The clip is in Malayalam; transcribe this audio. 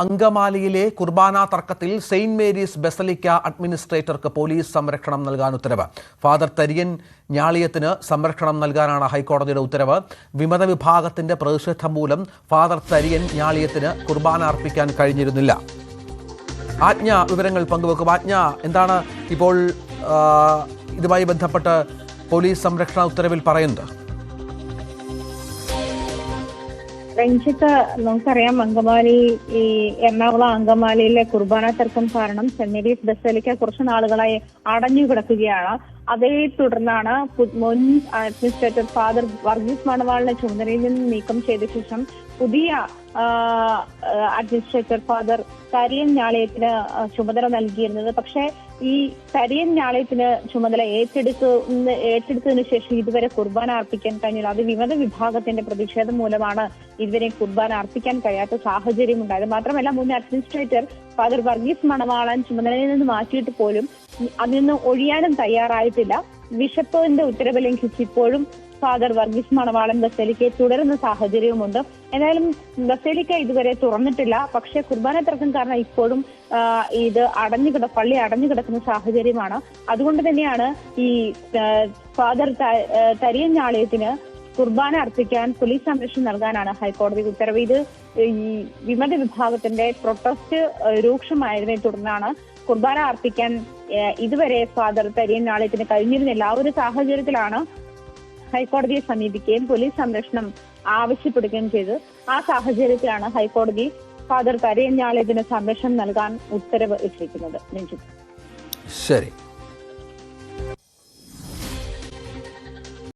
അങ്കമാലിയിലെ കുർബാന തർക്കത്തിൽ സെയിന്റ് മേരീസ് ബസലിക്ക അഡ്മിനിസ്ട്രേറ്റർക്ക് പോലീസ് സംരക്ഷണം നൽകാൻ ഉത്തരവ്. ഫാദർ തരിയൻ ഞാളിയത്തിന് സംരക്ഷണം നൽകാനാണ് ഹൈക്കോടതിയുടെ ഉത്തരവ്. വിമത വിഭാഗത്തിന്റെ പ്രതിഷേധം മൂലം ഫാദർ തരിയൻ ഞാളിയത്തിന് കുർബാന അർപ്പിക്കാൻ കഴിഞ്ഞിരുന്നില്ല. ആജ്ഞ വിവരങ്ങൾ പങ്കുവെക്കും. ആജ്ഞ എന്താണ് ഇപ്പോൾ ഇതുമായി ബന്ധപ്പെട്ട് പോലീസ് സംരക്ഷണ ഉത്തരവിൽ പറയുന്നത്? രഞ്ജിത്ത് നമുക്കറിയാം അങ്കമാലി ഈ എറണാകുളം അങ്കമാലിയിലെ കുർബാന തർക്കം കാരണം സെന്റ് മേരീസ് ബസലിക്ക കുറച്ച് നാളുകളായി അടഞ്ഞു കിടക്കുകയാണ്. അതേ തുടർന്നാണ് മുൻ അഡ്മിനിസ്ട്രേറ്റർ ഫാദർ വർഗീസ് മണവാളിനെ ചുമതലയിൽ നിന്ന് നീക്കം ചെയ്ത ശേഷം പുതിയ അഡ്മിനിസ്ട്രേറ്റർ ഫാദർ കരിയൻ ഞാളയത്തിന് ചുമതല നൽകിയിരുന്നത്. പക്ഷേ ഈ കരിയൻ ഞാളയത്തിന് ചുമതല ഏറ്റെടുക്കുന്ന ഏറ്റെടുത്തതിന് ശേഷം ഇതുവരെ കുർബാന അർപ്പിക്കാൻ കഴിഞ്ഞില്ല. അത് വിമത വിഭാഗത്തിന്റെ പ്രതിഷേധം മൂലമാണ് ഇതുവരെ കുർബാന അർപ്പിക്കാൻ കഴിയാത്ത സാഹചര്യം ഉണ്ടായത് മാത്രമല്ല മുൻ അഡ്മിനിസ്ട്രേറ്റർ ഫാദർ വർഗീസ് മണവാളൻ ചുമതലയിൽ നിന്ന് മാറ്റിയിട്ട് പോലും അതിൽ നിന്ന് ഒഴിയാനും തയ്യാറായിട്ടില്ല. ബിഷപ്പിന്റെ ഉത്തരവ് ലംഘിച്ച് ഇപ്പോഴും ഫാദർ വർഗീസ് മണവാളൻ ബസേലിക്കയെ തുടരുന്ന സാഹചര്യവുമുണ്ട്. എന്തായാലും ബസേലിക്ക ഇതുവരെ തുറന്നിട്ടില്ല. പക്ഷെ കുർബാന തർക്കം കാരണം ഇപ്പോഴും ഇത് അടഞ്ഞു കിട പള്ളി അടഞ്ഞു കിടക്കുന്ന സാഹചര്യമാണ്. അതുകൊണ്ട് തന്നെയാണ് ഈ ഫാദർ തരിയഞ്ഞാളയത്തിന് കുർബാന അർപ്പിക്കാൻ പോലീസ് സംരക്ഷണം നൽകാനാണ് ഹൈക്കോടതി ഉത്തരവ്. ഇത് ഈ വിമത വിഭാഗത്തിന്റെ പ്രൊട്ടസ്റ്റ് രൂക്ഷമായതിനെ തുടർന്നാണ് കുർബാന അർപ്പിക്കാൻ ഇതുവരെ ഫാദർ തരിയൻ നാളയത്തിന് കഴിഞ്ഞിരുന്നില്ല. ആ ഒരു സാഹചര്യത്തിലാണ് ഹൈക്കോടതിയെ സമീപിക്കുകയും പോലീസ് സംരക്ഷണം ആവശ്യപ്പെടുകയും ചെയ്തു ആ സാഹചര്യത്തിലാണ് ഹൈക്കോടതി ഫാദർ തരിയൻ നാളയത്തിന് സംരക്ഷണം നൽകാൻ ഉത്തരവ് ഇട്ടിരിക്കുന്നത്. ശരി.